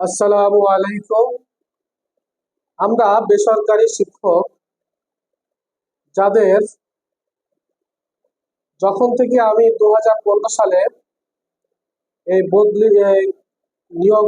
আসসালামু আলাইকুম। আমরা বেসরকারি শিক্ষক যাদের যখন থেকে আমি দু হাজার পনেরো সালে এই বদলি নিয়োগ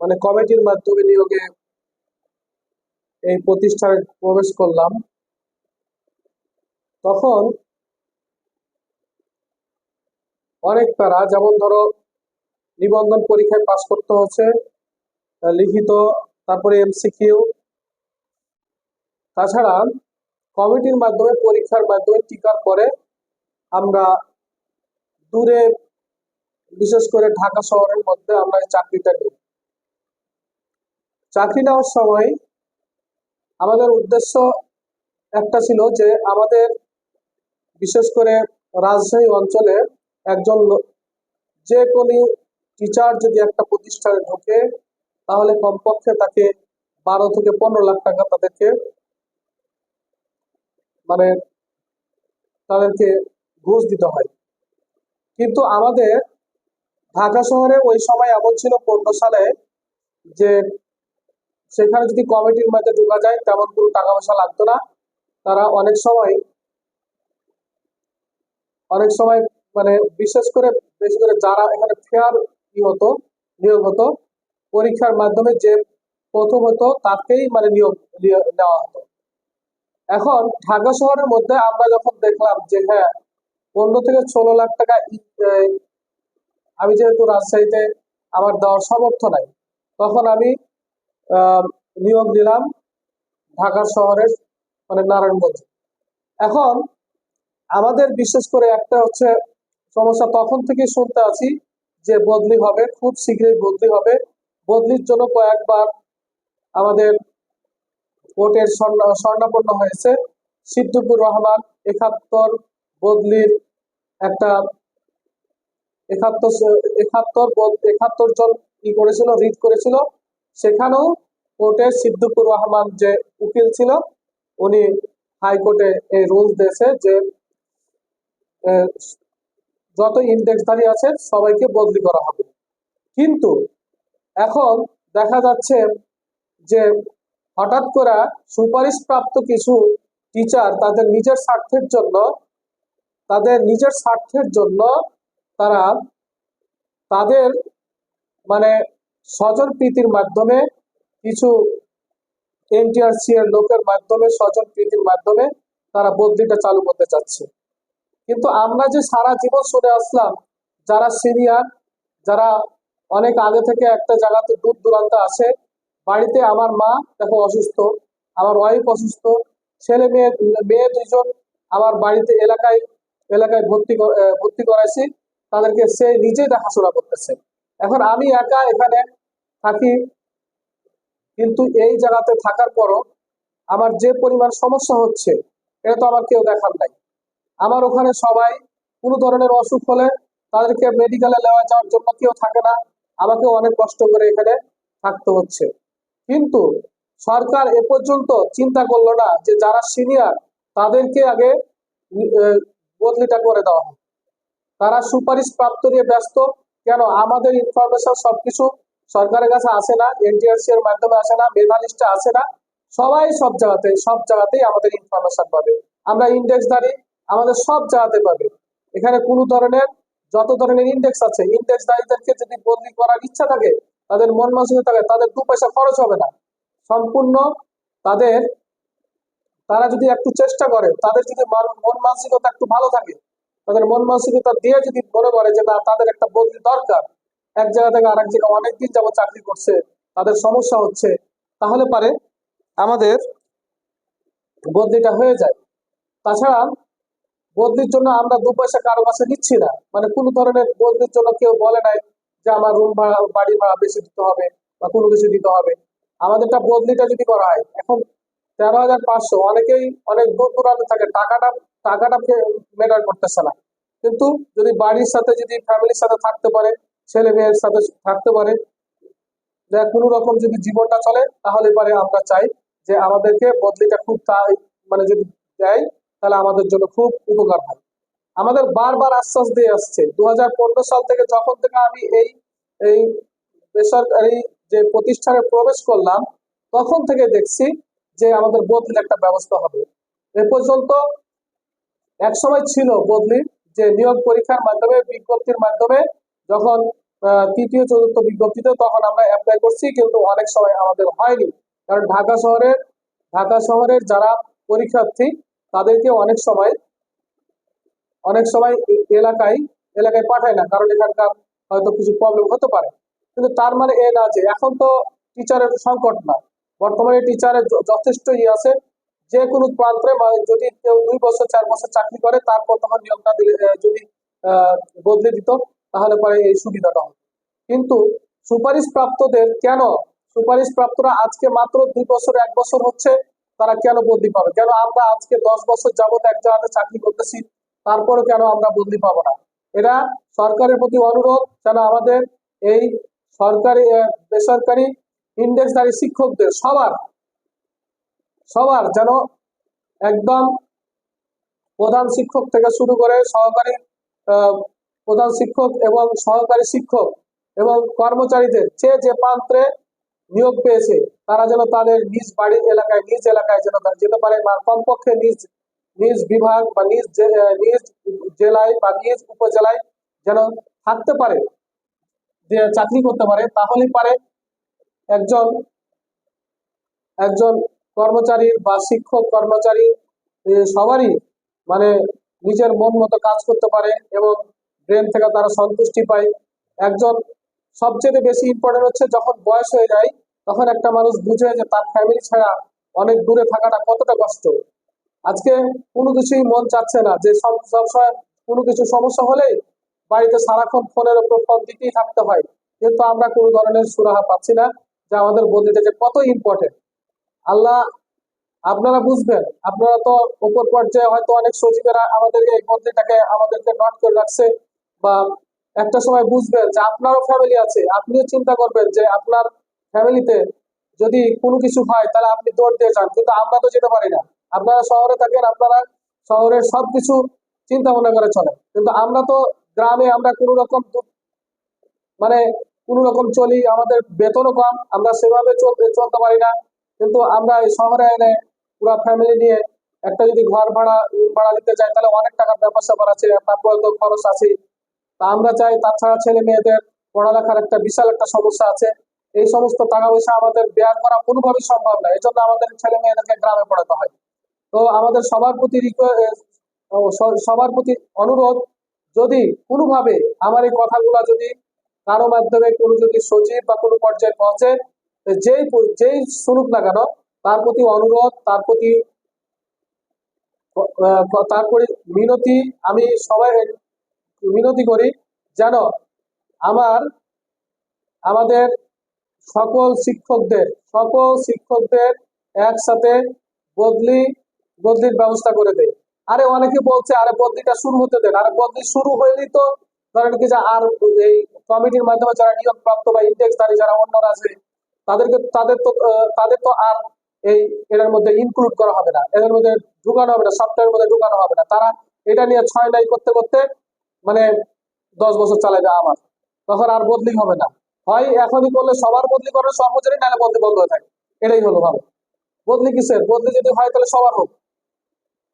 মানে কমিটির মাধ্যমে নিয়োগে এই প্রতিষ্ঠানে প্রবেশ করলাম, তখন অনেক তারা যেমন ধরো নিবন্ধন পরীক্ষায় পাশ করতে হচ্ছে লিখিত, তারপরে এমসিকিউ তাছাড়া কমিটির মাধ্যমে, পরীক্ষার মাধ্যমে টিকার পরে আমরা দূরে, বিশেষ করে ঢাকা শহরের মধ্যে আমরা চাকরিটা নিই চাকরি নেওয়ার সময় আমাদের উদ্দেশ্য একটা ছিল যে আমাদের বিশেষ করে রাজশাহী অঞ্চলে একজন যে কোনো টিচার যদি একটা প্রতিষ্ঠানে ঢোকে তাহলে কমপক্ষে তাকে বারো থেকে পনেরো লাখ টাকা তাদেরকে মানে তাদেরকে ঘুষ দিতে হয়। কিন্তু আমাদের ঢাকা শহরে ওই সময় এমন ছিল, পনেরো সালে যে সেখানে যদি কমিটির মধ্যে ঢোকা যায়, তেমন কোনো টাকা পয়সা লাগতো না। তারা অনেক সময় অনেক সময় মানে বিশেষ করে বেশি করে যারা এখানে ফেয়ার কি হতো, নিয়োগ হতো পরীক্ষার মাধ্যমে যে প্রথম হতো, তাকেই মানে নিয়োগ নেওয়া হতো। এখন ঢাকা শহরের মধ্যে আমরা যখন দেখলাম যে হ্যাঁ পনেরো থেকে ষোলো লাখ টাকা আমি যেহেতু রাজশাহীতে আমার দেওয়ার সামর্থ্য নাই, তখন আমি নিয়োগ দিলাম ঢাকা শহরের মানে নারায়ণগঞ্জ। এখন আমাদের বিশেষ করে একটা হচ্ছে সমস্যা, তখন থেকে শুনতে আছি যে বদলি হবে, খুব শীঘ্রই বদলি হবে। বদলির জন্য কয়েকবার আমাদের স্বর্ণ- স্বর্ণাপন্ন হয়েছে। সিদ্দিকুর রহমান একাত্তর বদলির একটা একাত্তর একাত্তর একাত্তর জন কি করেছিল, রিট করেছিল। সেখানেও কোর্টে সিদ্দিকুর রহমান যে উকিল ছিল, উনি হাইকোর্টে এই রুলস দিয়েছে যে যত ইন্ডেক্সধারী আছে, সবাইকে বদলি করা হবে। কিন্তু এখন দেখা যাচ্ছে যে হঠাৎ করে সুপারিশ প্রাপ্ত কিছু টিচার তাদের নিজের স্বার্থের জন্য, তাদের নিজের স্বার্থের জন্য তারা তাদের মানে স্বজন প্রীতির মাধ্যমে কিছু এনটিআরসি এর লোকের মাধ্যমে স্বজন প্রীতির মাধ্যমে তারা বদলিটা চালু করতে চাচ্ছে। কিন্তু আমরা যে সারা জীবন শুনে আসলাম, যারা সিনিয়র যারা অনেক আগে থেকে একটা জায়গাতে দূর দূরান্ত আসে বাড়িতে আমার মা দেখো অসুস্থ, আমার ওয়াইফ অসুস্থ, ছেলে মেয়ে মেয়ে দুজন আমার বাড়িতে এলাকায় এলাকায় ভর্তি ভর্তি করাইছি। তাদেরকে সে নিজেই দেখাশোনা করতেছে। এখন আমি একা এখানে থাকি, কিন্তু এই জায়গাতে থাকার পরও আমার যে পরিমাণ সমস্যা হচ্ছে, এটা তো আমার কেউ দেখার নাই। আমার ওখানে সবাই কোনো ধরনের অসুখ হলে তাদেরকে মেডিকেলে নেওয়া যাওয়ার জন্য কেউ থাকে না। আমাকে অনেক কষ্ট করে এখানে থাকতে হচ্ছে। কিন্তু সরকার এ পর্যন্ত চিন্তা করল না যে যারা সিনিয়র তাদেরকে আগে বদলিটা করে দেওয়া হয় তারা সুপারিশ প্রাপ্ত নিয়ে ব্যস্ত, কেন আমাদের ইনফরমেশন সবকিছু সরকারের কাছে আসে না এনটিআরসি এর মাধ্যমে আসে না, মেধা লিস্টে আসে না, সবাই সব জায়গাতে, সব জায়গাতেই আমাদের ইনফরমেশন পাবে। আমরা ইন্ডেক্স দাঁড়িয়ে আমাদের সব জায়গাতে পাবে। এখানে কোনো ধরনের যত ধরনের ইন্ডেক্স আছে ইন্ডেক্সধারীদেরকে যদি বদলি করার ইচ্ছা থাকে, তাদের মন মানসিকতা থাকে, তাদের দু পয়সা খরচ হবে না। সম্পূর্ণ তাদের, তারা যদি একটু চেষ্টা করে, তাদের যদি মন মানসিকতা একটু ভালো থাকে, তাদের মন মানসিকতা দিয়ে যদি মনে করে যে না, তাদের একটা বদলি দরকার, এক জায়গা থেকে আরেক জায়গায় অনেকদিন যাবত চাকরি করছে, তাদের সমস্যা হচ্ছে, তাহলে পারে আমাদের বদলিটা হয়ে যায়। তাছাড়া বদলির জন্য আমরা দু পয়সা কারও কাছে নিচ্ছি না। মানে কোনো ধরনের বদলির জন্য কেউ বলে নাই যে আমার রুম ভাড়া, বাড়ি ভাড়া বেশি দিতে হবে বা কোনো কিছু দিতে হবে। আমাদেরটা বদলিটা যদি করা হয়, এখন তেরো হাজার পাঁচশো, অনেকেই অনেক দূর দূরান্তে থাকে, টাকাটা টাকাটা ম্যাটার করতেছে না। কিন্তু যদি বাড়ির সাথে, যদি ফ্যামিলির সাথে থাকতে পারে, ছেলে মেয়ের সাথে থাকতে পারে, যে কোনো রকম যদি জীবনটা চলে, তাহলে পারে আমরা চাই যে আমাদেরকে বদলিটা খুব তাই মানে যদি দেয় তাহলে আমাদের জন্য খুব উপকার হয়। আমাদের বারবার আশ্বাস দিয়ে আসছে দু সাল থেকে যখন থেকে আমি এই এই বেসরকারি যে প্রতিষ্ঠানে প্রবেশ করলাম, তখন থেকে দেখছি যে আমাদের বদলির একটা ব্যবস্থা হবে। এ পর্যন্ত এক সময় ছিল বদলি যে নিয়োগ পরীক্ষার মাধ্যমে, বিজ্ঞপ্তির মাধ্যমে যখন তৃতীয়, চতুর্থ বিজ্ঞপ্তিতে তখন আমরা অ্যাপ্লাই করছি, কিন্তু অনেক সময় আমাদের হয়নি। কারণ ঢাকা শহরের ঢাকা শহরের যারা পরীক্ষার্থী তাদেরকে অনেক সময় অনেক সময় এলাকায় এলাকায় পাঠায় না, কারণ এখানকার হয়তো কিছু প্রবলেম হতে পারে। কিন্তু তার মানে এ না যে, এখন তো টিচারের সংকট না। বর্তমানে টিচারের যথেষ্ট ইয়ে আছে। যে কোনো প্রান্তে যদি কেউ দুই বছর, চার বছর চাকরি করে, তারপর তখন নিয়োগটা দিলে যদি বদলে দিত, তাহলে পরে এই সুবিধাটা হতো। কিন্তু সুপারিশ প্রাপ্তদের কেন? সুপারিশ প্রাপ্তরা আজকে মাত্র দুই বছর, এক বছর হচ্ছে তারা কেন বদলি পাবে? কেন আমরা আজকে দশ বছর যাবত এক জায়গাতে চাকরি করতেছি তারপরে কেন আমরা বদলি পাবো না? এরা সরকারের প্রতি অনুরোধ, যেন আমাদের এই সরকারি বেসরকারি ইন্ডেক্সধারী শিক্ষকদের সবার সবার যেন একদম প্রধান শিক্ষক থেকে শুরু করে সহকারী প্রধান শিক্ষক এবং সহকারী শিক্ষক এবং কর্মচারীদের যে যে প্রান্তে নিয়োগ পেয়েছে। তারা যেন তাদের নিজ বাড়ির এলাকায়, নিজ এলাকায় যেন যেতে পারে বা কমপক্ষে নিজ নিজ বিভাগ বা নিজ নিজ জেলায় বা নিজ উপজেলায় যেন থাকতে পারে, যে চাকরি করতে পারে, তাহলেই পারে একজন একজন কর্মচারীর বা শিক্ষক কর্মচারী সবারই মানে নিজের মন মতো কাজ করতে পারে এবং ব্রেন থেকে তারা সন্তুষ্টি পায়। একজন সবচেয়ে বেশি ইম্পর্টেন্ট হচ্ছে যখন বয়স হয়ে যায় তখন একটা মানুষ বুঝে যে তার ফ্যামিলি ছাড়া অনেক দূরে থাকাটা কতটা কষ্ট। আজকে কোনো কিছুই মন চাচ্ছে না যে সব সবসময় কোনো কিছু সমস্যা হলেই বাড়িতে সারাক্ষণ ফোনের উপর ফোন দিতেই থাকতে হয়। কিন্তু আমরা কোনো ধরনের সুরাহা পাচ্ছি না যে আমাদের বদিতে যে কত ইম্পর্টেন্ট আল্লাহ আপনারা বুঝবেন, আপনারা তো উপর পর্যায়ে হয়তো অনেক সচিবেরা আমাদেরকে এই মন্ত্রীটাকে আমাদেরকে নট করে রাখছে বা একটা সময় বুঝবেন যে আপনারও ফ্যামিলি আছে, আপনিও চিন্তা করবেন যে আপনার ফ্যামিলিতে যদি কোনো কিছু হয়, তাহলে আপনি দৌড় দিয়ে যান। কিন্তু আমরা তো যেতে পারি না। আপনারা শহরে থাকেন, আপনারা শহরের সবকিছু চিন্তা ভাবনা করে চলে কিন্তু আমরা তো গ্রামে আমরা কোনো রকম মানে কোনো রকম চলি, আমাদের বেতনও কম, আমরা সেভাবে চলতে চলতে পারি না। কিন্তু আমরা এই শহরে এনে পুরো ফ্যামিলি নিয়ে একটা যদি ঘর ভাড়া ভাড়া দিতে চাই, তাহলে অনেক টাকার ব্যাপার স্যাপার আছে। তারপরে তো খরচ আছে তা আমরা চাই, তাছাড়া ছেলে মেয়েদের পড়ালেখার একটা বিশাল একটা সমস্যা আছে। এই সমস্ত টাকা পয়সা আমাদের ব্যয় করা কোনোভাবেই সম্ভব না। এই জন্য আমাদের ছেলে মেয়েদেরকে গ্রামে পড়াতে হয়। তো আমাদের সবার প্রতি সবার প্রতি অনুরোধ, যদি কোনোভাবে আমার এই কথাগুলো যদি কারও মাধ্যমে কোনো যদি সচিব বা কোনো পর্যায়ে পৌঁছে যেই যেই শুনুক না কেন, তার প্রতি অনুরোধ, তার প্রতি তারপরে মিনতি, আমি সবাই মিনতি করি যেন আমার, আমাদের সকল শিক্ষকদের সকল শিক্ষকদের একসাথে বদলি, বদলির ব্যবস্থা করে দেয় আরে অনেকে বলছে, আরে বদলিটা শুরু হতে দেন। আরে বদলি শুরু হইলেই তো ধরেন কি যে আর এই কমিটির মাধ্যমে যারা নিয়োগ প্রাপ্ত বা ইন্ডেক্সধারী যারা অন্যরা আছে তাদেরকে, তাদের তো তাদের তো আর এই এটার মধ্যে ইনক্লুড করা হবে না। এদের মধ্যে ঢুকানো হবে না সফটওয়্যারের মধ্যে ঢুকানো হবে না। তারা এটা নিয়ে ছয় নাই করতে করতে মানে দশ বছর চালাবে আমার। তখন আর বদলি হবে না। হয় এখনই করলে সবার বদলি করবে সর্বজনীন নাহলে বদলি বন্ধ হয়ে থাকে। এটাই হলো ভালো। বদলি কিসের? বদলি যদি হয় তাহলে সবার হোক।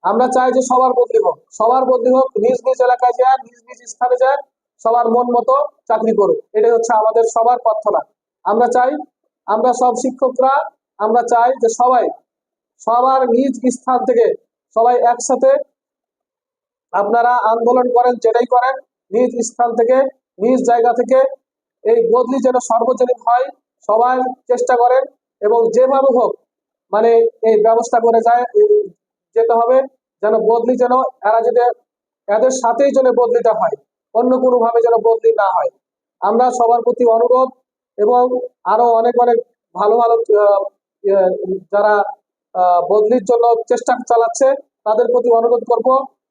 আমরা চাই যে সবার বদলি হোক। সবার বদলি হোক, নিজ নিজ এলাকায় যায় নিজ নিজ স্থানে যায় সবার মন মতো চাকরি করুক। এটাই হচ্ছে আমাদের সবার প্রার্থনা। আমরা চাই, আমরা সব শিক্ষকরা, আমরা চাই যে সবাই, সবার নিজ স্থান থেকে সবাই একসাথে আপনারা আন্দোলন করেন, যেটাই করেন, নিজ স্থান থেকে, নিজ জায়গা থেকে এই বদলি যেন সর্বজনীন হয় সবাই চেষ্টা করেন এবং যেভাবে হোক মানে এই ব্যবস্থা করে যায় যেতে হবে যেন বদলি যেন এরা যদি এদের সাথেই যেন বদলিটা হয় অন্য কোনোভাবে যেন বদলি না হয়। আমরা সবার প্রতি অনুরোধ এবং আরও অনেক অনেক ভালো ভালো ইয়ে, যারা বদলির জন্য চেষ্টা চালাচ্ছে তাদের প্রতি অনুরোধ করব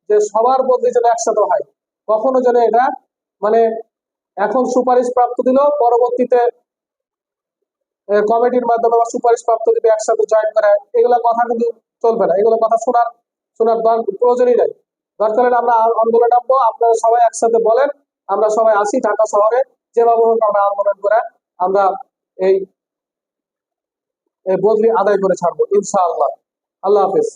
যে সবার বদলি যেন একসাথে হয়। কখনো যেন এটা মানে এখন সুপারিশ প্রাপ্ত দিল। পরবর্তীতে কমিটির মাধ্যমে বা সুপারিশ প্রাপ্ত দিবে, একসাথে জয়েন করে। এগুলো কথা কিন্তু চলবে না। এগুলো কথা শোনার শোনার প্রয়োজনই নাই। দরকার আমরা আন্দোলন নামবো। আপনারা সবাই একসাথে বলেন। আমরা সবাই আসি ঢাকা শহরে। যেভাবে হোক আমরা আন্দোলন করে, আমরা এই বদলি আদায় করে ছাড়বো, ইনশাআল্লাহ। আল্লাহ হাফেজ।